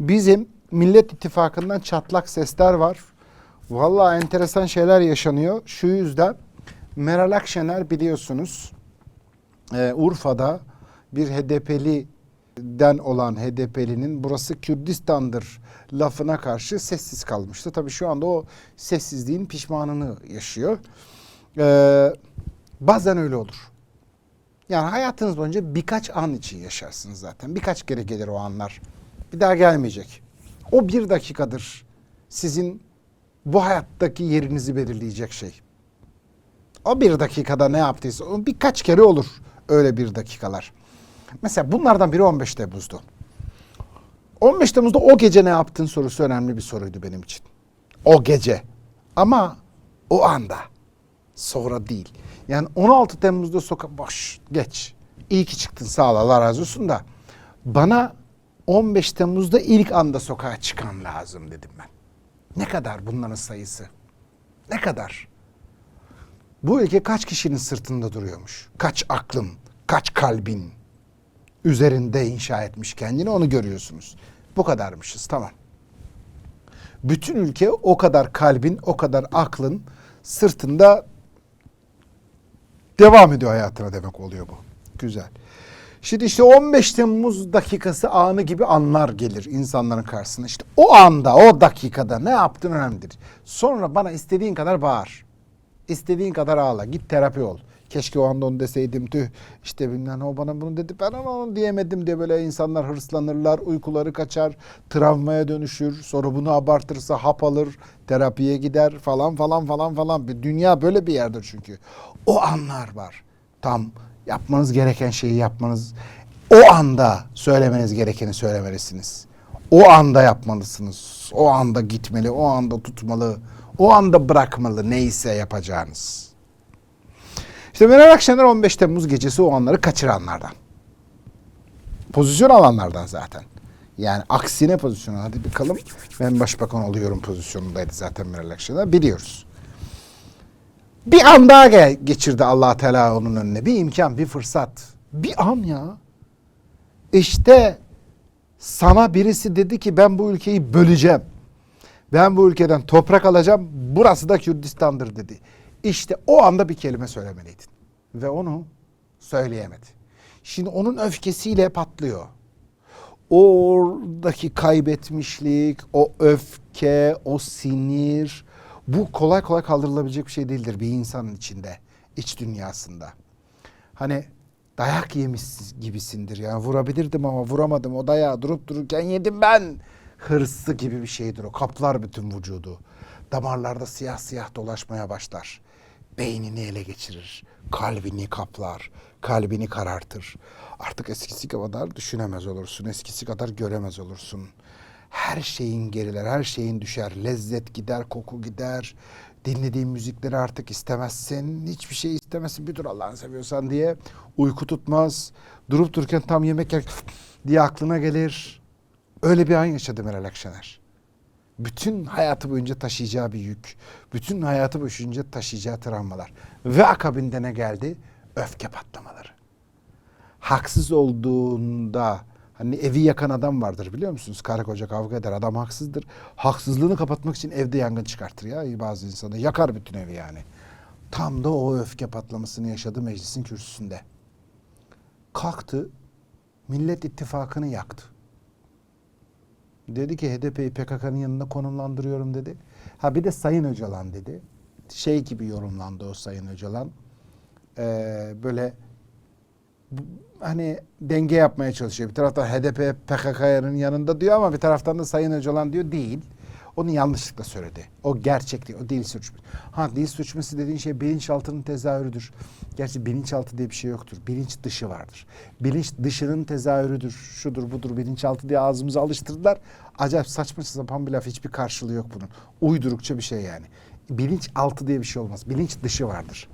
Bizim Millet İttifakı'ndan çatlak sesler var. Vallahi enteresan şeyler yaşanıyor. Şu yüzden Meral Akşener biliyorsunuz e, Urfa'da bir HDP'liden olan HDP'linin burası Kürdistan'dır lafına karşı sessiz kalmıştı. Tabii şu anda o sessizliğin pişmanını yaşıyor. Ee, bazen öyle olur. Yani hayatınız boyunca birkaç an için yaşarsınız zaten. Birkaç kere gelir o anlar. Bir daha gelmeyecek. O bir dakikadır sizin bu hayattaki yerinizi belirleyecek şey. O bir dakikada ne yaptıysa birkaç kere olur öyle bir dakikalar. Mesela bunlardan biri 15 Temmuz'du. 15 Temmuz'da o gece ne yaptın sorusu önemli bir soruydu benim için. O gece. Ama o anda. Sonra değil. Yani 16 Temmuz'da sokak boş geç. İyi ki çıktın sağ ol Allah razı olsun da. Bana 15 Temmuz'da ilk anda sokağa çıkan lazım dedim ben. Ne kadar bunların sayısı? Ne kadar? Bu ülke kaç kişinin sırtında duruyormuş? Kaç aklın, kaç kalbin üzerinde inşa etmiş kendini onu görüyorsunuz. Bu kadarmışız tamam. Bütün ülke o kadar kalbin, o kadar aklın sırtında devam ediyor hayatına demek oluyor bu. Güzel. Şimdi işte 15 Temmuz dakikası anı gibi anlar gelir insanların karşısına. İşte o anda, o dakikada ne yaptın önemlidir. Sonra bana istediğin kadar bağır. İstediğin kadar ağla. Git terapi ol. Keşke o anda onu deseydim tüh. İşte bilmem o bana bunu dedi ben ona onu diyemedim diye böyle insanlar hırslanırlar. Uykuları kaçar. Travmaya dönüşür. Sonra bunu abartırsa hap alır. Terapiye gider falan falan falan falan. Bir Dünya böyle bir yerdir çünkü. O anlar var. Tam yapmanız gereken şeyi yapmanız. O anda söylemeniz gerekeni söylemelisiniz. O anda yapmalısınız. O anda gitmeli. O anda tutmalı. O anda bırakmalı neyse yapacağınız. İşte Meral Akşener 15 Temmuz gecesi o anları kaçıranlardan. Pozisyon alanlardan zaten. Yani aksine pozisyon. Hadi bakalım ben başbakan oluyorum pozisyonundaydı zaten Meral Akşener. Biliyoruz. Bir an daha geçirdi allah Teala onun önüne. Bir imkan, bir fırsat. Bir an ya. İşte sana birisi dedi ki ben bu ülkeyi böleceğim. Ben bu ülkeden toprak alacağım. Burası da Kürdistan'dır dedi. İşte o anda bir kelime söylemeliydin. Ve onu söyleyemedi. Şimdi onun öfkesiyle patlıyor. Oradaki kaybetmişlik, o öfke, o sinir bu kolay kolay kaldırılabilecek bir şey değildir bir insanın içinde, iç dünyasında. Hani dayak yemiş gibisindir yani vurabilirdim ama vuramadım o dayağı durup dururken yedim ben. Hırsı gibi bir şeydir o kaplar bütün vücudu. Damarlarda siyah siyah dolaşmaya başlar. Beynini ele geçirir. Kalbini kaplar. Kalbini karartır. Artık eskisi kadar düşünemez olursun. Eskisi kadar göremez olursun. Her şeyin geriler, her şeyin düşer. Lezzet gider, koku gider. Dinlediğin müzikleri artık istemezsin. Hiçbir şey istemezsin. Bir dur Allah'ını seviyorsan diye. Uyku tutmaz. Durup dururken tam yemek yer diye aklına gelir. Öyle bir an yaşadı Meral Akşener. Bütün hayatı boyunca taşıyacağı bir yük. Bütün hayatı boyunca taşıyacağı travmalar. Ve akabinde ne geldi? Öfke patlamaları. Haksız olduğunda hani evi yakan adam vardır biliyor musunuz? Karı koca kavga eder. Adam haksızdır. Haksızlığını kapatmak için evde yangın çıkartır ya bazı insanı. Yakar bütün evi yani. Tam da o öfke patlamasını yaşadı meclisin kürsüsünde. Kalktı Millet İttifakı'nı yaktı. Dedi ki HDP'yi PKK'nın yanına konumlandırıyorum dedi. Ha bir de Sayın Öcalan dedi. Şey gibi yorumlandı o Sayın Öcalan. Ee, böyle hani denge yapmaya çalışıyor. Bir taraftan HDP PKK'nın yanında diyor ama bir taraftan da Sayın Öcalan diyor değil. Onu yanlışlıkla söyledi. O gerçek değil. O dil suçması. Ha dil suçması dediğin şey bilinçaltının tezahürüdür. Gerçi bilinçaltı diye bir şey yoktur. Bilinç dışı vardır. Bilinç dışının tezahürüdür. Şudur budur bilinçaltı diye ağzımıza alıştırdılar. Acayip saçma sapan bir laf. Hiçbir karşılığı yok bunun. Uydurukça bir şey yani. Bilinç altı diye bir şey olmaz. Bilinç dışı vardır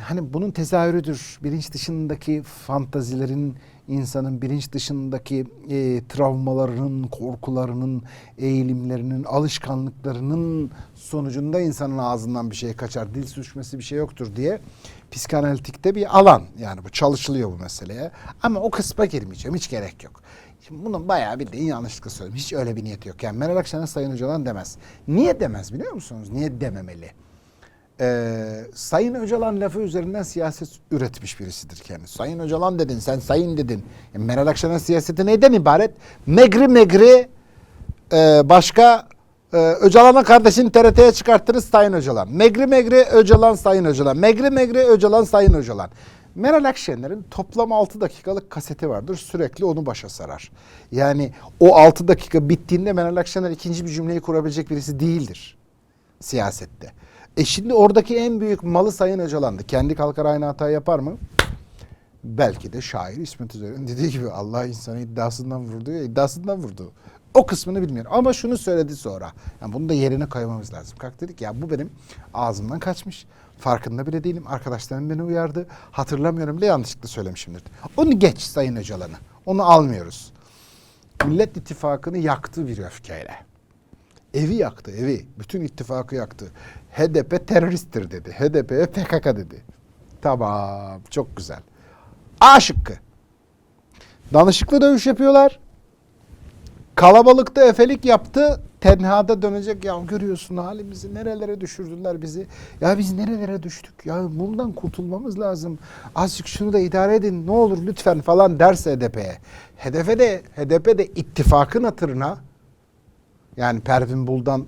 hani bunun tezahürüdür. Bilinç dışındaki fantazilerin, insanın bilinç dışındaki e, travmalarının, korkularının, eğilimlerinin, alışkanlıklarının sonucunda insanın ağzından bir şey kaçar. Dil sürçmesi bir şey yoktur diye psikanalitikte bir alan. Yani bu çalışılıyor bu meseleye. Ama o kısma girmeyeceğim. Hiç gerek yok. Şimdi bunun bayağı bildiğin yanlışlıkla söyledim. Hiç öyle bir niyeti yok. Yani Meral Akşener Sayın Öcalan demez. Niye demez biliyor musunuz? Niye dememeli? Ee, Sayın Öcalan lafı üzerinden siyaset üretmiş birisidir kendisi. Sayın Öcalan dedin, sen sayın dedin. E, Meral Akşener siyaseti neyden ibaret? Megri megri e, başka e, Öcalan'ın kardeşini TRT'ye çıkarttınız Sayın Öcalan. Megri megri Öcalan Sayın Öcalan. Megri megri Öcalan Sayın Öcalan. Meral Akşener'in toplam 6 dakikalık kaseti vardır. Sürekli onu başa sarar. Yani o 6 dakika bittiğinde Meral Akşener ikinci bir cümleyi kurabilecek birisi değildir siyasette. E şimdi oradaki en büyük malı Sayın Öcalan'dı. Kendi kalkar aynı hata yapar mı? Belki de şair İsmet Üzer'in dediği gibi Allah insanı iddiasından vurdu ya iddiasından vurdu. O kısmını bilmiyorum ama şunu söyledi sonra. Yani bunu da yerine koymamız lazım. Kalk dedik ya bu benim ağzımdan kaçmış. Farkında bile değilim. Arkadaşlarım beni uyardı. Hatırlamıyorum bile yanlışlıkla söylemişimdir. Onu geç Sayın Öcalan'ı. Onu almıyoruz. Millet İttifakı'nı yaktı bir öfkeyle. Evi yaktı evi. Bütün ittifakı yaktı. HDP teröristtir dedi. HDP'ye PKK dedi. Tamam çok güzel. A şıkkı. Danışıklı dövüş yapıyorlar. Kalabalıkta efelik yaptı. Tenhada dönecek. Ya görüyorsun halimizi. Nerelere düşürdüler bizi. Ya biz nerelere düştük. Ya bundan kurtulmamız lazım. Azıcık şunu da idare edin. Ne olur lütfen falan derse HDP'ye. HDP de, HDP de ittifakın hatırına yani Pervin Buldan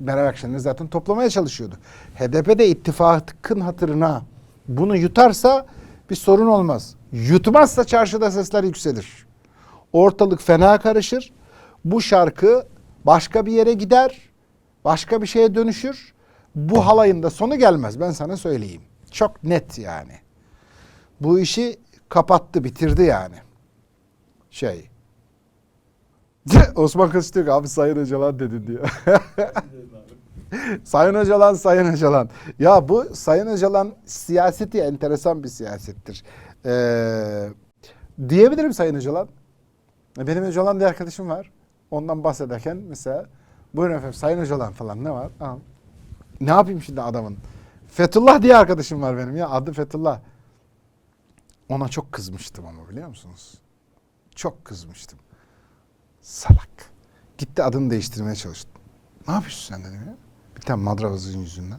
Meral Akşener'i zaten toplamaya çalışıyordu. HDP de ittifakın hatırına bunu yutarsa bir sorun olmaz. Yutmazsa çarşıda sesler yükselir. Ortalık fena karışır. Bu şarkı başka bir yere gider. Başka bir şeye dönüşür. Bu halayın da sonu gelmez ben sana söyleyeyim. Çok net yani. Bu işi kapattı, bitirdi yani. Şey, Osman Kılıç diyor ki abi Sayın Öcalan dedin diyor. Sayın Öcalan, Sayın Öcalan. Ya bu Sayın Öcalan siyaseti enteresan bir siyasettir. Ee, diyebilirim Sayın Öcalan. Benim Öcalan diye arkadaşım var. Ondan bahsederken mesela buyurun efendim Sayın Öcalan falan ne var? Al. Ne yapayım şimdi adamın? Fethullah diye arkadaşım var benim ya. Adı Fethullah. Ona çok kızmıştım ama biliyor musunuz? Çok kızmıştım. Salak. Gitti adını değiştirmeye çalıştı. Ne yapıyorsun sen dedim ya. Bir tane madravazın yüzünden.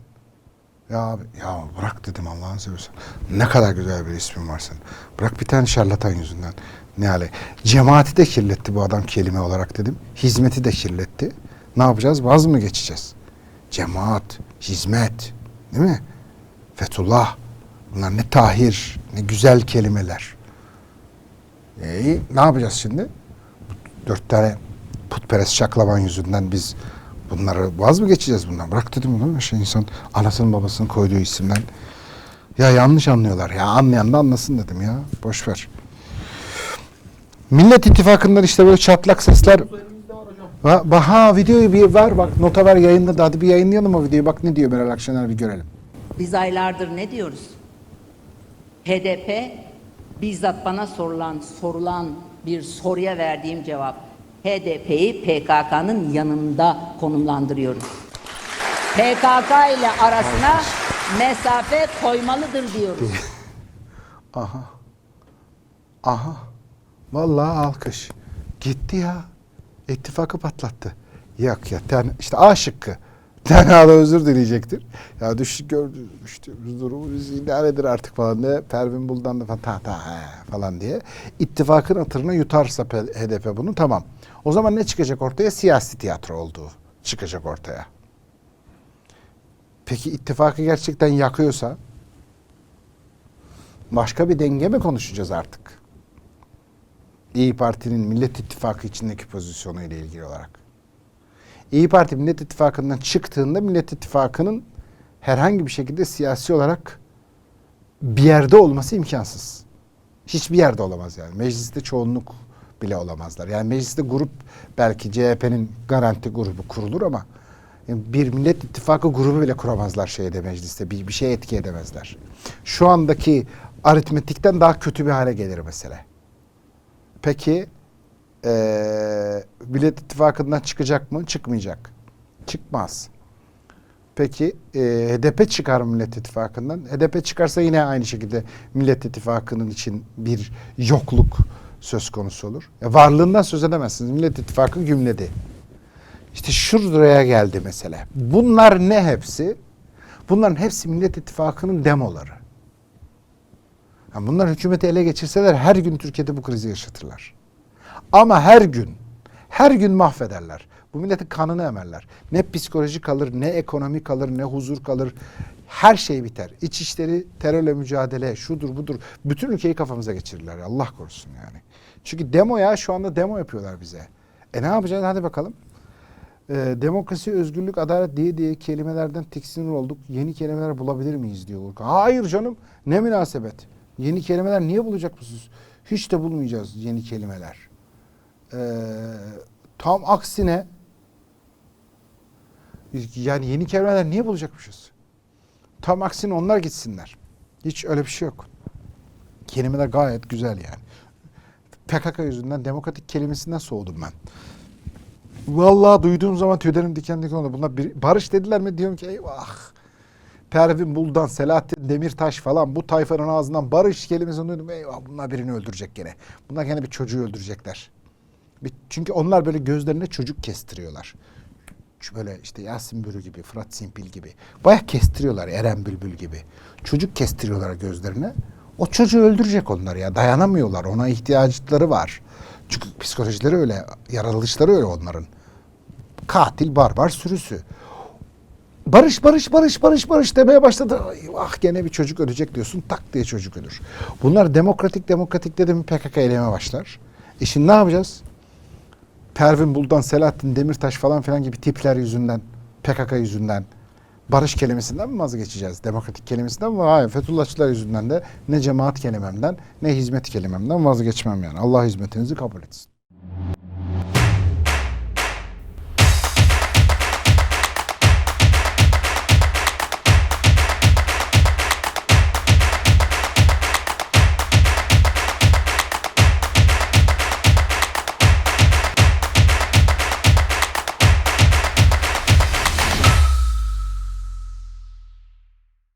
Ya abi ya bırak dedim Allah'ını seversen. Ne kadar güzel bir ismin var senin. Bırak bir tane şarlatan yüzünden. Ne hale. Cemaati de kirletti bu adam kelime olarak dedim. Hizmeti de kirletti. Ne yapacağız? Vaz mı geçeceğiz? Cemaat, hizmet. Değil mi? Fethullah. Bunlar ne tahir, ne güzel kelimeler. E, ne yapacağız şimdi? Dört tane putperest şaklaban yüzünden biz bunları vaz mı geçeceğiz bundan? Bırak dedim bunu. Şey insan anasının babasının koyduğu isimden. Ya yanlış anlıyorlar ya. Anlayan da anlasın dedim ya. Boş ver. Millet İttifakı'ndan işte böyle çatlak sesler. Ha videoyu bir ver bak nota ver yayında da hadi bir yayınlayalım o videoyu. Bak ne diyor Meral Akşener bir görelim. Biz aylardır ne diyoruz? HDP bizzat bana sorulan sorulan bir soruya verdiğim cevap. HDP'yi PKK'nın yanında konumlandırıyoruz. PKK ile arasına mesafe koymalıdır diyoruz. Aha. Aha. Vallahi alkış. Gitti ya. İttifakı patlattı. Yok ya. Ten, işte A şıkkı. Tenha'da özür dileyecektir. Ya düştük gördük. Düştüğümüz durumu biz idaredir artık falan diye. Pervin Buldan da falan ta ta he falan diye. İttifakın hatırına yutarsa HDP bunu tamam. O zaman ne çıkacak ortaya? Siyasi tiyatro olduğu çıkacak ortaya. Peki ittifakı gerçekten yakıyorsa başka bir denge mi konuşacağız artık? İyi Parti'nin Millet İttifakı içindeki pozisyonu ile ilgili olarak. İyi Parti Millet İttifakı'ndan çıktığında Millet İttifakı'nın herhangi bir şekilde siyasi olarak bir yerde olması imkansız. Hiçbir yerde olamaz yani. Mecliste çoğunluk bile olamazlar. Yani mecliste grup belki CHP'nin garanti grubu kurulur ama bir Millet İttifakı grubu bile kuramazlar şeyde mecliste. Bir, bir şey etki edemezler. Şu andaki aritmetikten daha kötü bir hale gelir mesele. Peki eee Millet İttifakı'ndan çıkacak mı? Çıkmayacak. Çıkmaz. Peki e, HDP çıkar mı Millet İttifakı'ndan? HDP çıkarsa yine aynı şekilde Millet İttifakı'nın için bir yokluk söz konusu olur. Ya varlığından söz edemezsiniz. Millet İttifakı gümledi. İşte şuraya geldi mesele. Bunlar ne hepsi? Bunların hepsi Millet İttifakı'nın demoları. Yani bunlar hükümeti ele geçirseler her gün Türkiye'de bu krizi yaşatırlar. Ama her gün, her gün mahvederler. Bu milletin kanını emerler. Ne psikoloji kalır, ne ekonomi kalır, ne huzur kalır. Her şey biter. İç işleri, terörle mücadele, şudur budur. Bütün ülkeyi kafamıza geçirirler. Allah korusun yani. Çünkü demo ya şu anda demo yapıyorlar bize. E ne yapacağız? Hadi bakalım. Ee, demokrasi, özgürlük, adalet diye diye kelimelerden tiksinir olduk. Yeni kelimeler bulabilir miyiz diyor Urkan. Hayır canım ne münasebet. Yeni kelimeler niye bulacak mısınız? Hiç de bulmayacağız yeni kelimeler. Ee, tam aksine yani yeni kelimeler niye bulacakmışız? Tam aksine onlar gitsinler. Hiç öyle bir şey yok. Kelimeler gayet güzel yani. PKK yüzünden demokratik kelimesinden soğudum ben. Vallahi duyduğum zaman tüylerim diken diken oldu. Bunlar bir, barış dediler mi diyorum ki eyvah. Pervin Buldan, Selahattin Demirtaş falan bu tayfanın ağzından barış kelimesini duydum. Eyvah bunlar birini öldürecek gene. Bunlar gene bir çocuğu öldürecekler. Çünkü onlar böyle gözlerine çocuk kestiriyorlar. Böyle işte Yasin Bürü gibi, Fırat Simpil gibi. Baya kestiriyorlar Eren Bülbül gibi. Çocuk kestiriyorlar gözlerine. O çocuğu öldürecek onlar ya. Dayanamıyorlar. Ona ihtiyaçları var. Çünkü psikolojileri öyle, yaratılışları öyle onların. Katil barbar sürüsü. Barış barış barış barış barış demeye başladı. Ay, ah gene bir çocuk ölecek diyorsun. Tak diye çocuk ölür. Bunlar demokratik demokratik dedi mi PKK eyleme başlar. E şimdi ne yapacağız? Pervin Buldan, Selahattin Demirtaş falan filan gibi tipler yüzünden, PKK yüzünden, barış kelimesinden mi vazgeçeceğiz? Demokratik kelimesinden mi? Hayır. Fethullahçılar yüzünden de ne cemaat kelimemden ne hizmet kelimemden vazgeçmem yani. Allah hizmetinizi kabul etsin.